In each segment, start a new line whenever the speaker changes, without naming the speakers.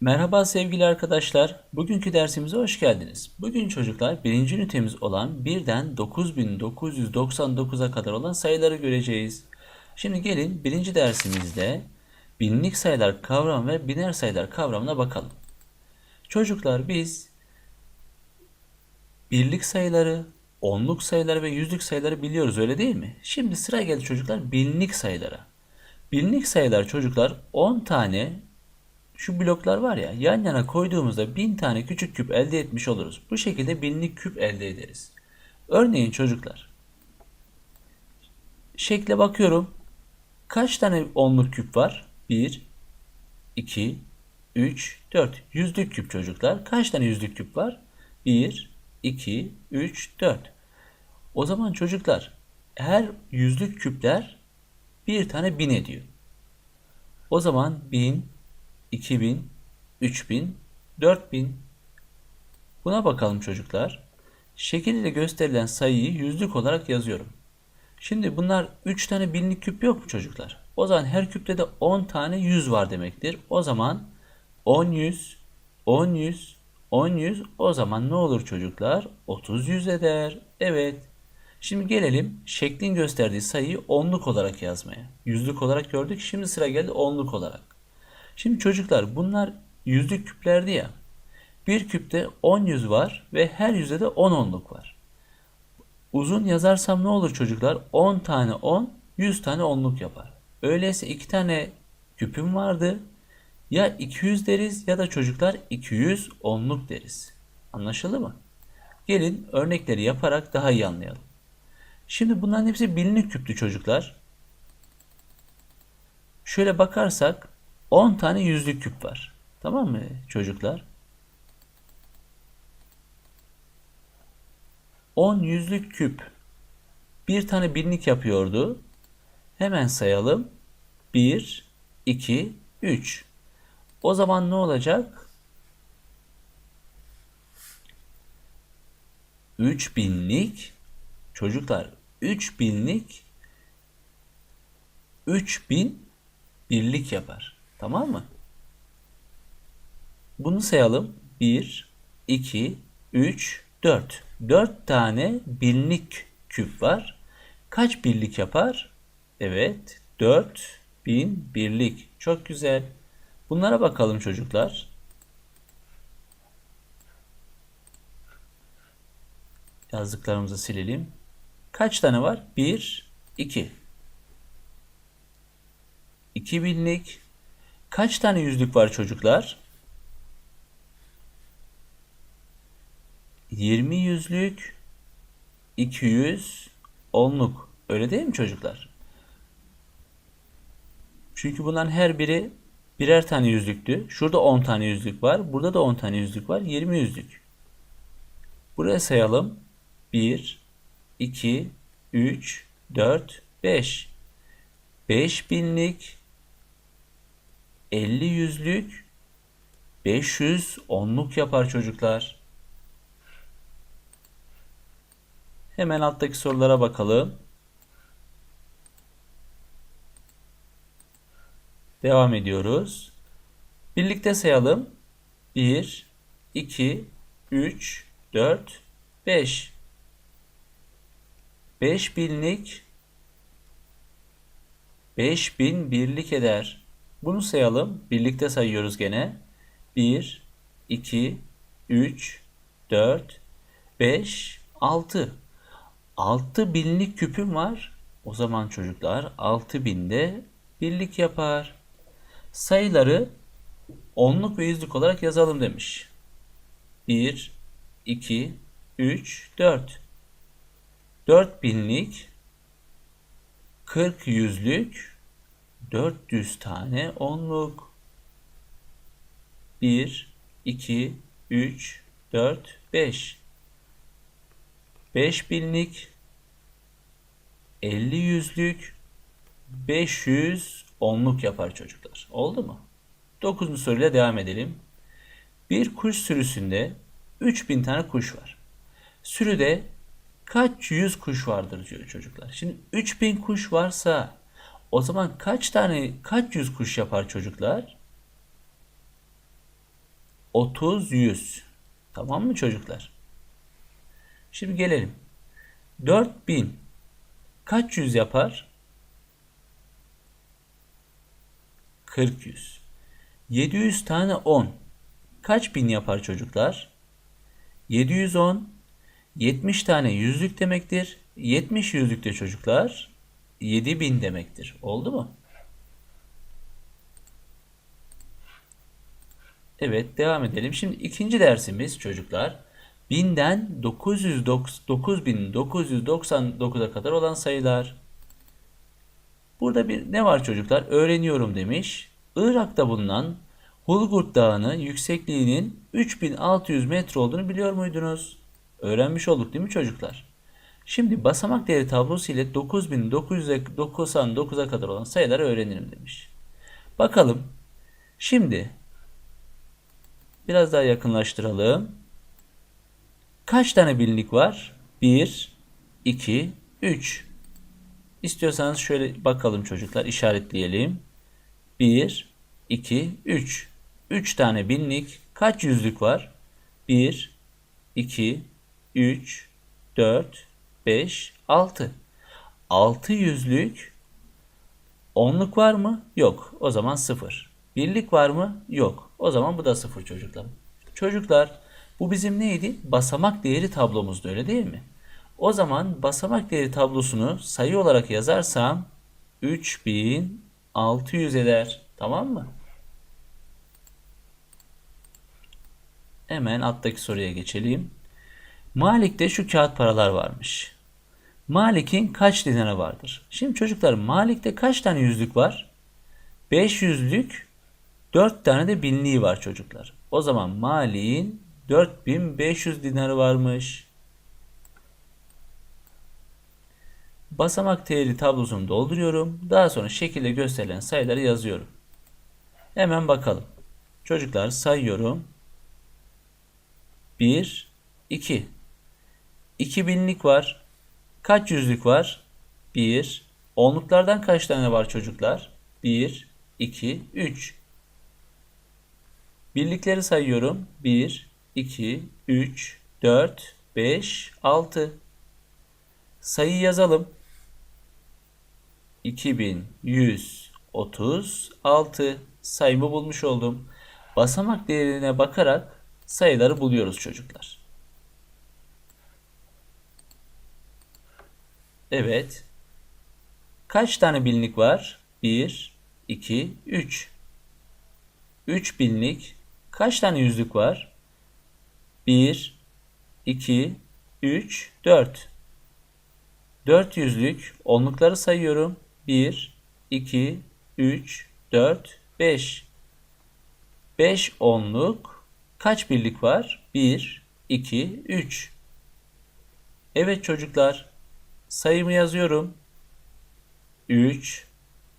Merhaba sevgili arkadaşlar. Bugünkü dersimize hoş geldiniz. Bugün çocuklar birinci ünitemiz olan 1'den 9999'a kadar olan sayıları göreceğiz. Şimdi gelin birinci dersimizde binlik sayılar kavram ve biner sayılar kavramına bakalım. Çocuklar biz birlik sayıları, onluk sayıları ve yüzlük sayıları biliyoruz öyle değil mi? Şimdi sıra geldi çocuklar binlik sayılara. Binlik sayılar çocuklar 10 tane şu bloklar var ya yan yana koyduğumuzda bin tane küçük küp elde etmiş oluruz. Bu şekilde binlik küp elde ederiz. Örneğin çocuklar. Şekle bakıyorum. Kaç tane onluk küp var? 1, 2, 3, 4. Yüzlük küp çocuklar. Kaç tane yüzlük küp var? 1, 2, 3, 4. O zaman çocuklar her yüzlük küpler bir tane bin ediyor. O zaman 1000, 2000, 3000, 4000. Buna bakalım çocuklar. Şekil ile gösterilen sayıyı yüzlük olarak yazıyorum. Şimdi bunlar 3 tane binlik küp yok mu çocuklar? O zaman her küpte de 10 tane 100 var demektir. O zaman 10 100, 10 100, 10 100 o zaman ne olur çocuklar? 30 100 eder. Evet. Şimdi gelelim şeklin gösterdiği sayıyı onluk olarak yazmaya. Yüzlük olarak gördük. Şimdi sıra geldi onluk olarak. Şimdi çocuklar bunlar yüzlük küplerdi ya. Bir küpte 10 yüz var ve her yüzde de 10 onluk var. Uzun yazarsam ne olur çocuklar? 10 tane 10, 100 tane onluk yapar. Öyleyse 2 tane küpüm vardı. Ya 200 deriz ya da çocuklar 200 onluk deriz. Anlaşıldı mı? Gelin örnekleri yaparak daha iyi anlayalım. Şimdi bunların hepsi binlik küptü çocuklar. Şöyle bakarsak 10 tane yüzlük küp var. Tamam mı çocuklar? 10 yüzlük küp bir tane binlik yapıyordu. Hemen sayalım. 1, 2, 3. O zaman ne olacak? 3 binlik çocuklar 3 binlik 3000 birlik yapar. Tamam mı? Bunu sayalım. 1, 2, 3, 4. 4 tane binlik küp var. Kaç birlik yapar? Evet, 4 bin birlik. Çok güzel. Bunlara bakalım çocuklar. Yazdıklarımızı silelim. Kaç tane var? 1, 2. 2 binlik. Kaç tane yüzlük var çocuklar? 20 yüzlük, 200 onluk. Öyle değil mi çocuklar? Çünkü bunların her biri birer tane yüzlüktü. Şurada 10 tane yüzlük var. Burada da 10 tane yüzlük var. 20 yüzlük. Buraya sayalım. 1, 2, 3, 4, 5. 5 binlik, 50 yüzlük 500 onluk yapar çocuklar. Hemen alttaki sorulara bakalım. Devam ediyoruz. Birlikte sayalım. 1, 2, 3, 4, 5. 5 binlik 5000 birlik eder. Bunu sayalım. Birlikte sayıyoruz gene. 1, 2, 3, 4, 5, 6. 6 binlik küpüm var. O zaman çocuklar 6 binde birlik yapar. Sayıları onluk ve yüzlük olarak yazalım demiş. 1, 2, 3, 4. 4 binlik 40 yüzlük 400 tane onluk. 1, 2, 3, 4, 5. 5 binlik, 50 yüzlük, 500 onluk yapar çocuklar. Oldu mu? 9. soruyla devam edelim. Bir kuş sürüsünde 3000 tane kuş var. Sürüde kaç yüz kuş vardır diyor çocuklar. Şimdi 3000 kuş varsa o zaman kaç tane, kaç yüz kuş yapar çocuklar? 30, 100. Tamam mı çocuklar? Şimdi gelelim. 4000 kaç yüz yapar? 40 yüz. 700 tane 10 kaç bin yapar çocuklar? 710 70 tane yüzlük demektir. 70 yüzlükte çocuklar 7000 demektir. Oldu mu? Evet devam edelim. Şimdi ikinci dersimiz çocuklar 1000'den 9999'a kadar olan sayılar. Burada bir ne var çocuklar? Öğreniyorum demiş. Irak'ta bulunan Hulgurt Dağı'nın yüksekliğinin 3600 metre olduğunu biliyor muydunuz? Öğrenmiş olduk değil mi çocuklar? Şimdi basamak değeri tablosu ile 9999'a kadar olan sayıları öğrenelim demiş. Bakalım. Şimdi biraz daha yakınlaştıralım. Kaç tane binlik var? 1, 2, 3. İstiyorsanız şöyle bakalım çocuklar işaretleyelim. 1, 2, 3. 3 tane binlik kaç yüzlük var? 1, 2, 3, 4, 5, 6. 6 yüzlük onluk var mı? Yok. O zaman 0. Birlik var mı? Yok. O zaman bu da 0 çocuklar. Çocuklar bu bizim neydi? Basamak değeri tablomuzdu öyle değil mi? O zaman basamak değeri tablosunu sayı olarak yazarsam 3600 eder. Tamam mı? Hemen alttaki soruya geçelim. Malik'te şu kağıt paralar varmış. Malik'in kaç dinarı vardır? Şimdi çocuklar Malik'te kaç tane yüzlük var? 500'lük 4 tane de binliği var çocuklar. O zaman Malik'in 4500 dinarı varmış. Basamak değeri tablosunu dolduruyorum. Daha sonra şekilde gösterilen sayıları yazıyorum. Hemen bakalım. Çocuklar sayıyorum. 1, 2. 2000'lik var. Kaç yüzlük var? 1. Onluklardan kaç tane var çocuklar? 1, 2, 3. Birlikleri sayıyorum. 1, 2, 3, 4, 5, 6. Sayı yazalım. 2136 sayımı bulmuş oldum. Basamak değerine bakarak sayıları buluyoruz çocuklar. Evet. Kaç tane binlik var? 1, 2, 3. 3 binlik. Kaç tane yüzlük var? 1, 2, 3, 4. 4 yüzlük. Onlukları sayıyorum. 1, 2, 3, 4, 5. 5 onluk. Kaç birlik var? 1, 2, 3. Evet çocuklar. Sayımı yazıyorum. 3,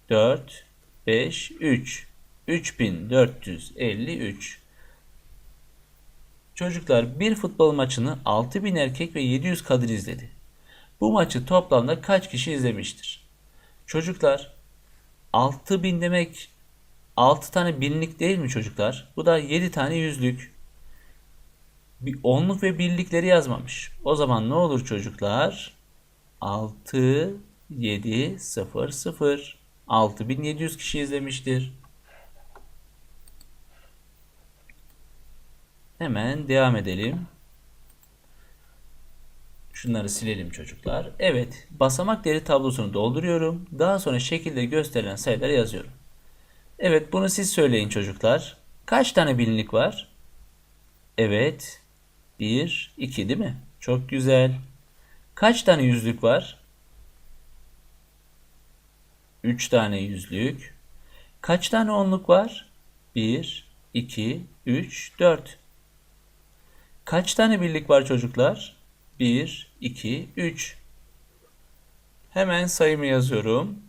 4, 5, 3. 3453. Çocuklar bir futbol maçını 6000 erkek ve 700 kadın izledi. Bu maçı toplamda kaç kişi izlemiştir? Çocuklar 6000 demek 6 tane binlik değil mi çocuklar? Bu da 7 tane yüzlük. Bir onluk ve birlikleri yazmamış. O zaman ne olur çocuklar? 6 7 0 0 6700 kişi izlemiştir. Hemen devam edelim. Şunları silelim çocuklar. Evet, basamak değeri tablosunu dolduruyorum. Daha sonra şekilde gösterilen sayıları yazıyorum. Evet, bunu siz söyleyin çocuklar. Kaç tane binlik var? Evet, 1, 2 değil mi? Çok güzel. Kaç tane yüzlük var? 3 tane yüzlük. Kaç tane onluk var? 1, 2, 3, 4. Kaç tane birlik var çocuklar? 1, 2, 3. Hemen sayımı yazıyorum.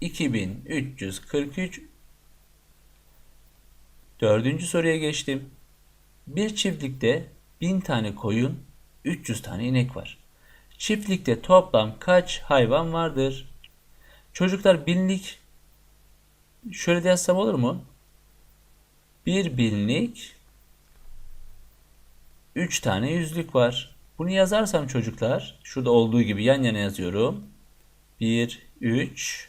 2343 Dördüncü soruya geçtim. Bir çiftlikte 1000 tane koyun, 300 tane inek var. Çiftlikte toplam kaç hayvan vardır? Çocuklar binlik şöyle de yazsam olur mu? Bir binlik 3 tane yüzlük var. Bunu yazarsam çocuklar şurada olduğu gibi yan yana yazıyorum. 1, 3,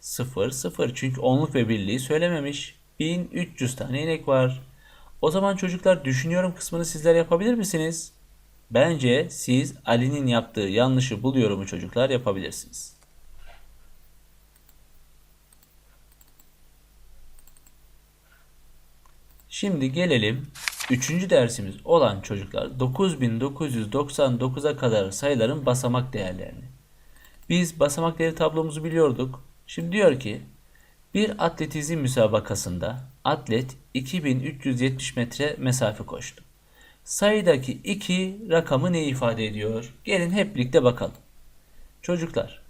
0, 0. Çünkü onluk ve birliği söylememiş. 1300 tane inek var. O zaman çocuklar düşünüyorum kısmını sizler yapabilir misiniz? Bence siz Ali'nin yaptığı yanlışı buluyorumu çocuklar yapabilirsiniz. Şimdi gelelim 3. dersimiz olan çocuklar 9999'a kadar sayıların basamak değerlerini. Biz basamak değeri tablomuzu biliyorduk. Şimdi diyor ki bir atletizm müsabakasında atlet 2370 metre mesafe koştu. Sayıdaki 2 rakamı ne ifade ediyor? Gelin hep birlikte bakalım. Çocuklar,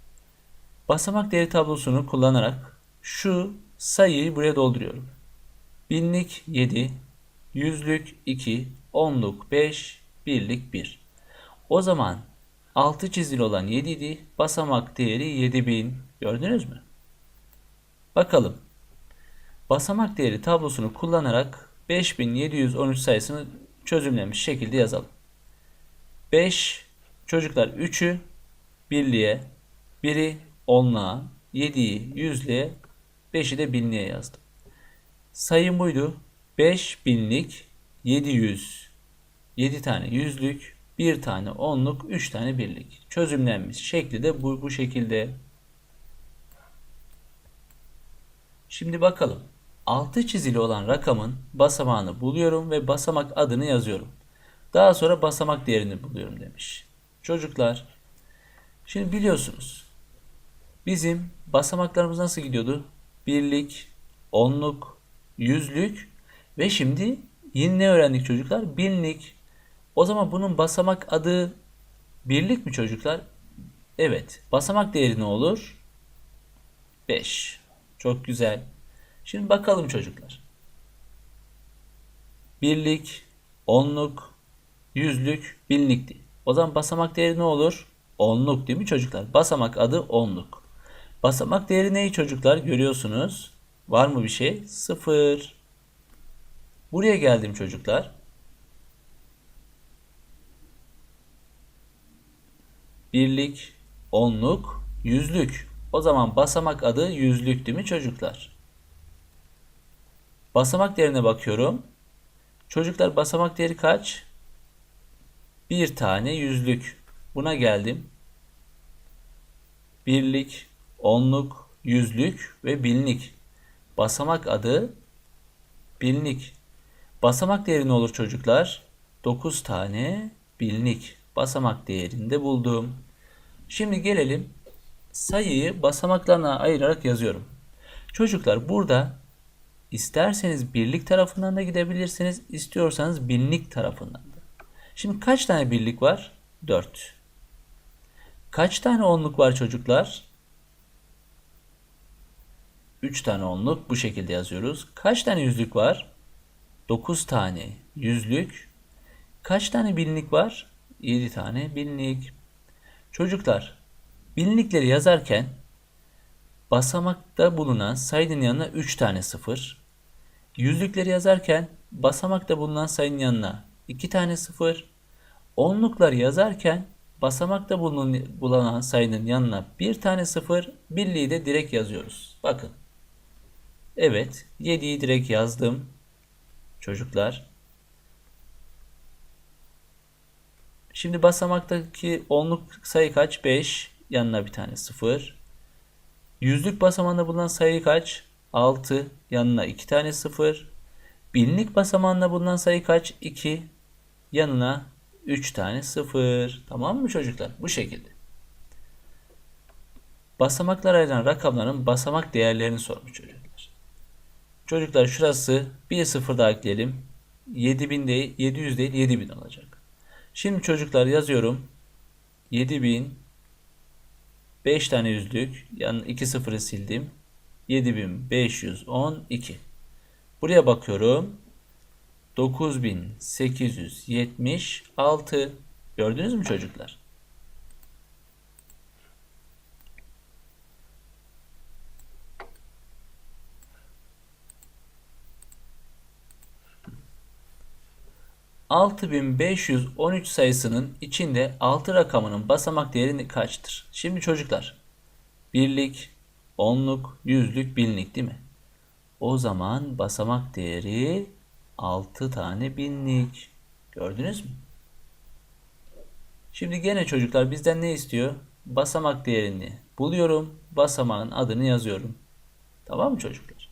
basamak değeri tablosunu kullanarak şu sayıyı buraya dolduruyorum. Binlik 7, yüzlük 2, onluk 5, birlik 1. O zaman altı çizili olan 7 idi. Basamak değeri 7000. Gördünüz mü? Bakalım. Basamak değeri tablosunu kullanarak 5713 sayısını çözümlemiş şekilde yazalım. 5 çocuklar 3'ü birliğe, 1'i onluğa, 7'yi yüzlüğe, 5'i de binliğe yazdım. Sayım buydu. 5 binlik, 700, 7 tane yüzlük, 1 tane onluk, 3 tane birlik. Çözümlenmiş şekli de bu, bu şekilde. Şimdi bakalım. Altı çizili olan rakamın basamağını buluyorum ve basamak adını yazıyorum. Daha sonra basamak değerini buluyorum demiş. Çocuklar, şimdi biliyorsunuz bizim basamaklarımız nasıl gidiyordu? Birlik, onluk, yüzlük ve şimdi yine ne öğrendik çocuklar? Binlik. O zaman bunun basamak adı birlik mi çocuklar? Evet. Basamak değeri ne olur? 5. Çok güzel. Şimdi bakalım çocuklar. Birlik, onluk, yüzlük, binlikti. O zaman basamak değeri ne olur? Onluk değil mi çocuklar? Basamak adı onluk. Basamak değeri neyi çocuklar? Görüyorsunuz. Var mı bir şey? Sıfır. Buraya geldim çocuklar. Birlik, onluk, yüzlük. O zaman basamak adı yüzlük değil mi çocuklar? Basamak değerine bakıyorum. Çocuklar basamak değeri kaç? Bir tane yüzlük. Buna geldim. Birlik, onluk, yüzlük ve binlik. Basamak adı binlik. Basamak değeri ne olur çocuklar? 9 tane binlik. Basamak değerini de buldum. Şimdi gelelim sayıyı basamaklarına ayırarak yazıyorum. Çocuklar burada isterseniz birlik tarafından da gidebilirsiniz. istiyorsanız binlik tarafından da. Şimdi kaç tane birlik var? 4. Kaç tane onluk var çocuklar? 3 tane onluk bu şekilde yazıyoruz. Kaç tane yüzlük var? 9 tane yüzlük. Kaç tane binlik var? 7 tane binlik. Çocuklar binlikleri yazarken basamakta bulunan sayının yanına 3 tane sıfır. Yüzlükleri yazarken basamakta bulunan sayının yanına 2 tane sıfır. Onlukları yazarken basamakta bulunan sayının yanına bir tane sıfır, birliği de direkt yazıyoruz. Bakın. Evet, 7'yi direkt yazdım. Çocuklar. Şimdi basamaktaki onluk sayı kaç? 5. Yanına bir tane 0. Yüzlük basamağında bulunan sayı kaç? 6. Yanına 2 tane 0. Binlik basamağında bulunan sayı kaç? 2. Yanına 3 tane 0. Tamam mı çocuklar? Bu şekilde. Basamaklar ayrılan rakamların basamak değerlerini sormuş çocuk. Çocuklar şurası bir sıfır daha ekleyelim. 7000 değil 700 değil 7000 olacak. Şimdi çocuklar yazıyorum. 7000 5 tane yüzlük yani 2 sıfırı sildim. 7512. Buraya bakıyorum. 9876. Gördünüz mü çocuklar? 6513 sayısının içinde 6 rakamının basamak değeri kaçtır? Şimdi çocuklar birlik, onluk, yüzlük, binlik değil mi? O zaman basamak değeri 6 tane binlik. Gördünüz mü? Şimdi gene çocuklar bizden ne istiyor? Basamak değerini buluyorum. Basamağın adını yazıyorum. Tamam mı çocuklar?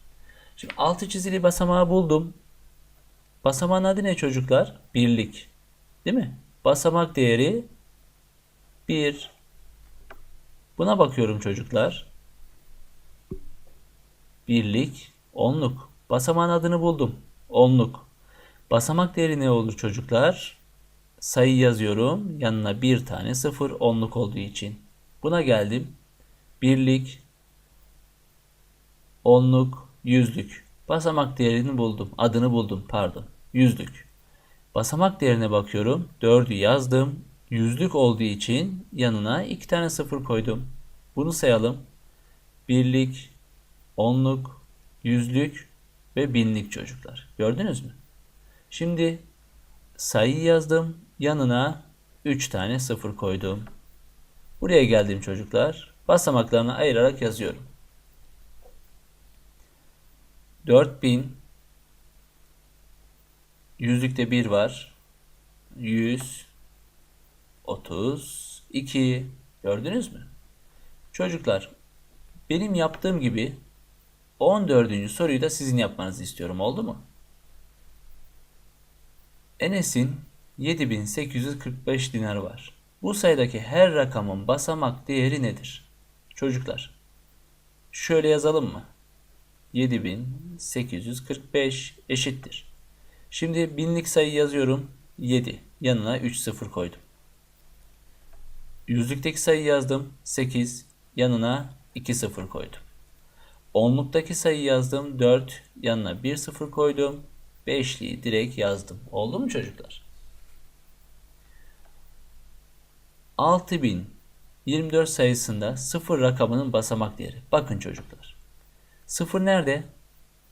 Şimdi altı çizili basamağı buldum. Basamağın adı ne çocuklar? Birlik. Değil mi? Basamak değeri 1. Buna bakıyorum çocuklar. Birlik, onluk. Basamağın adını buldum. Onluk. Basamak değeri ne olur çocuklar? Sayı yazıyorum. Yanına bir tane sıfır onluk olduğu için. Buna geldim. Birlik, onluk, yüzlük. Basamak değerini buldum. Adını buldum pardon. Yüzlük. Basamak değerine bakıyorum. 4'ü yazdım. Yüzlük olduğu için yanına iki tane sıfır koydum. Bunu sayalım. Birlik, onluk, yüzlük ve binlik çocuklar. Gördünüz mü? Şimdi sayı yazdım. Yanına 3 tane sıfır koydum. Buraya geldim çocuklar. Basamaklarını ayırarak yazıyorum. 4000 Yüzlükte 1 var. 100 32 Gördünüz mü? Çocuklar benim yaptığım gibi 14. soruyu da sizin yapmanızı istiyorum. Oldu mu? Enes'in 7845 dinar var. Bu sayıdaki her rakamın basamak değeri nedir? Çocuklar şöyle yazalım mı? 7845 eşittir. Şimdi binlik sayı yazıyorum. 7. Yanına 3 sıfır koydum. Yüzlükteki sayı yazdım. 8. Yanına 2 sıfır koydum. Onluktaki sayı yazdım. 4. Yanına 1 sıfır koydum. Beşliği direkt yazdım. Oldu mu çocuklar? 6024 sayısında 0 rakamının basamak değeri. Bakın çocuklar. 0 nerede?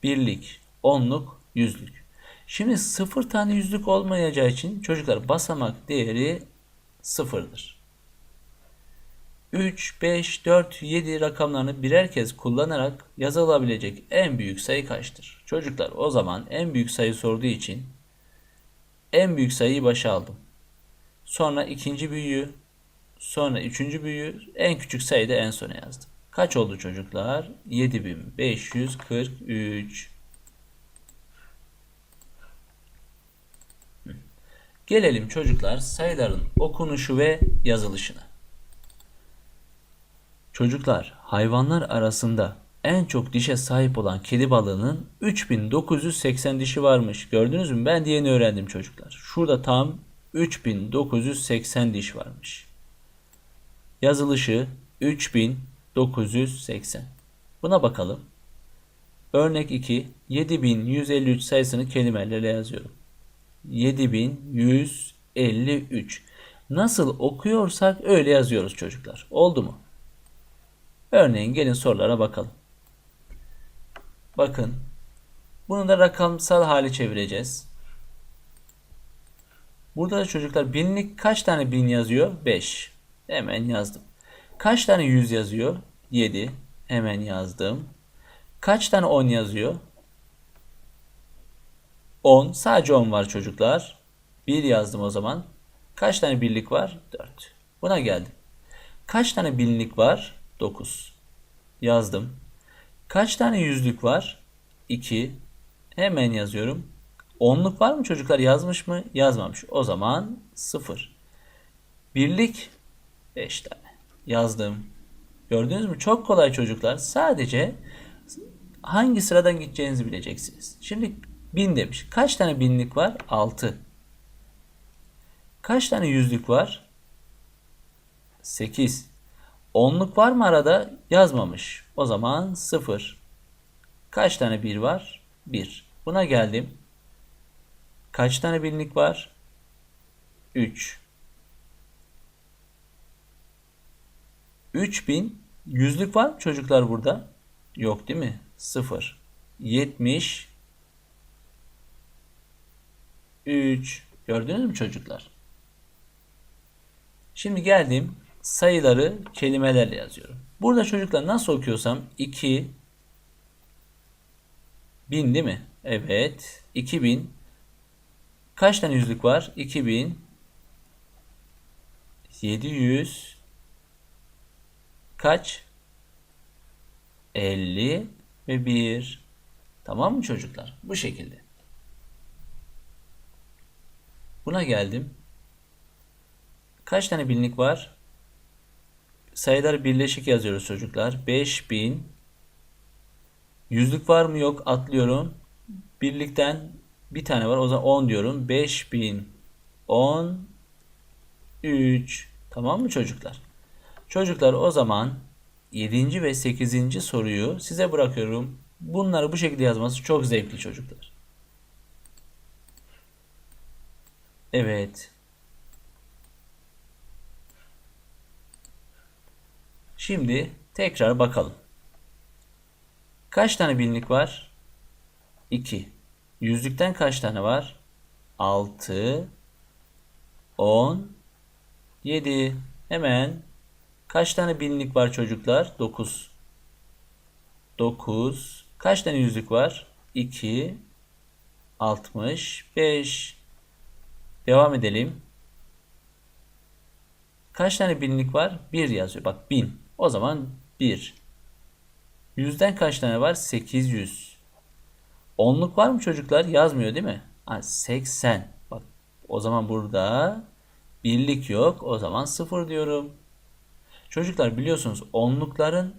Birlik, onluk, yüzlük. Şimdi 0 tane yüzlük olmayacağı için çocuklar basamak değeri 0'dır. 3, 5, 4, 7 rakamlarını birer kez kullanarak yazılabilecek en büyük sayı kaçtır? Çocuklar o zaman en büyük sayı sorduğu için en büyük sayıyı başa aldım. Sonra ikinci büyüğü, sonra üçüncü büyüğü, en küçük sayıyı da en sona yazdım. Kaç oldu çocuklar? 7543. Gelelim çocuklar sayıların okunuşu ve yazılışına. Çocuklar hayvanlar arasında en çok dişe sahip olan kedi balığının 3980 dişi varmış. Gördünüz mü? Ben diye öğrendim çocuklar. Şurada tam 3980 diş varmış. Yazılışı 3980. Buna bakalım. Örnek 2. 7153 sayısını kelimelerle yazıyorum. 7153. Nasıl okuyorsak öyle yazıyoruz çocuklar. Oldu mu? Örneğin gelin sorulara bakalım. Bakın. Bunu da rakamsal hale çevireceğiz. Burada da çocuklar binlik kaç tane bin yazıyor? 5. Hemen yazdım. Kaç tane 100 yazıyor? 7. Hemen yazdım. Kaç tane 10 yazıyor? 10. Sadece 10 var çocuklar. 1 yazdım o zaman. Kaç tane birlik var? 4. Buna geldim. Kaç tane binlik var? 9. Yazdım. Kaç tane yüzlük var? 2. Hemen yazıyorum. Onluk var mı çocuklar? Yazmış mı? Yazmamış. O zaman 0. Birlik 5 tane. Yazdım. Gördünüz mü? Çok kolay çocuklar. Sadece hangi sıradan gideceğinizi bileceksiniz. Şimdi bin demiş. Kaç tane binlik var? 6. Kaç tane yüzlük var? 8. Onluk var mı arada? Yazmamış. O zaman 0. Kaç tane 1 var? 1. Buna geldim. Kaç tane binlik var? 3. 3000 yüzlük var mı çocuklar burada? Yok değil mi? 0. 70 3 Gördünüz mü çocuklar? Şimdi geldim sayıları kelimelerle yazıyorum. Burada çocuklar nasıl okuyorsam 2 bin değil mi? Evet. 2000 kaç tane yüzlük var? 2000 700 kaç? 50 ve 1. Tamam mı çocuklar? Bu şekilde. Buna geldim. Kaç tane binlik var? Sayıları birleşik yazıyoruz çocuklar. 5000 Yüzlük var mı yok atlıyorum. Birlikten bir tane var. O zaman 10 diyorum. 5000 10 3 Tamam mı çocuklar? Çocuklar o zaman 7. ve 8. soruyu size bırakıyorum. Bunları bu şekilde yazması çok zevkli çocuklar. Evet. Şimdi tekrar bakalım. Kaç tane binlik var? 2. Yüzlükten kaç tane var? 6 10 7. Hemen kaç tane binlik var çocuklar? 9. 9. Kaç tane yüzlük var? 2 65 Devam edelim. Kaç tane binlik var? 1 yazıyor. Bak 1000. O zaman 1. Yüzden kaç tane var? 800. Onluk var mı çocuklar? Yazmıyor değil mi? Ha, 80. Bak o zaman burada birlik yok. O zaman 0 diyorum. Çocuklar biliyorsunuz onlukların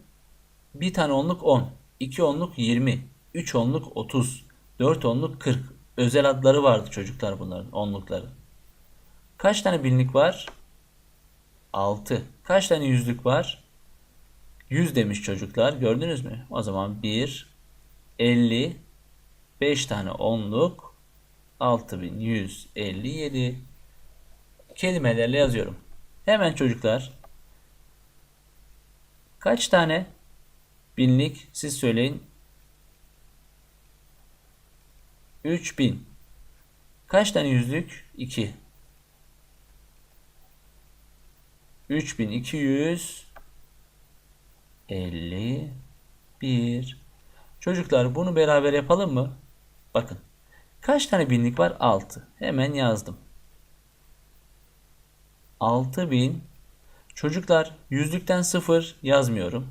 bir tane onluk 10, 2 onluk 20, 3 onluk 30, 4 onluk 40. Özel adları vardı çocuklar bunların onlukların. Kaç tane binlik var? 6. Kaç tane yüzlük var? 100 demiş çocuklar. Gördünüz mü? O zaman 1, 50, 5 tane onluk, 6157 kelimelerle yazıyorum. Hemen çocuklar kaç tane binlik siz söyleyin 3000 kaç tane yüzlük 2 3200 51 Çocuklar bunu beraber yapalım mı? Bakın. Kaç tane binlik var? 6. Hemen yazdım. 6000 Çocuklar yüzlükten 0 yazmıyorum.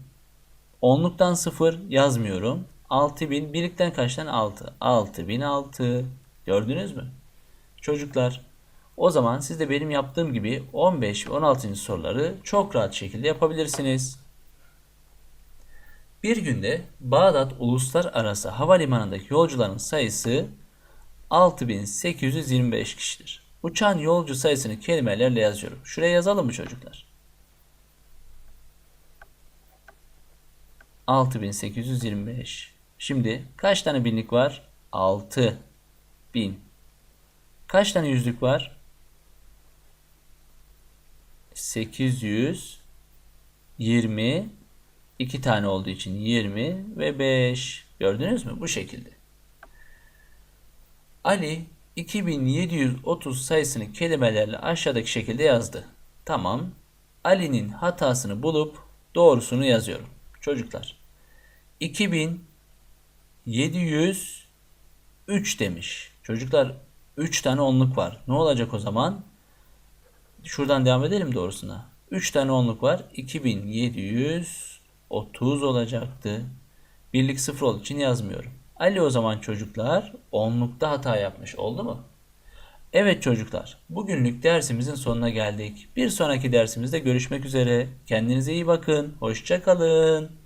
Onluktan 0 yazmıyorum. 6000 birlikten kaç tane? 6. 6006 Gördünüz mü? Çocuklar o zaman siz de benim yaptığım gibi 15 ve 16. soruları çok rahat şekilde yapabilirsiniz. Bir günde Bağdat Uluslararası Havalimanı'ndaki yolcuların sayısı 6825 kişidir. Uçan yolcu sayısını kelimelerle yazıyorum. Şuraya yazalım mı çocuklar? 6825. Şimdi kaç tane binlik var? 6 bin. Kaç tane yüzlük var? 820 2 tane olduğu için 20 ve 5. Gördünüz mü? Bu şekilde. Ali 2730 sayısını kelimelerle aşağıdaki şekilde yazdı. Tamam. Ali'nin hatasını bulup doğrusunu yazıyorum. Çocuklar. 2703 demiş. Çocuklar 3 tane onluk var. Ne olacak o zaman? Şuradan devam edelim doğrusuna. 3 tane onluk var. 2730 olacaktı. Birlik sıfır olduğu için yazmıyorum. Ali o zaman çocuklar onlukta hata yapmış oldu mu? Evet çocuklar, bugünlük dersimizin sonuna geldik. Bir sonraki dersimizde görüşmek üzere. Kendinize iyi bakın. Hoşça kalın.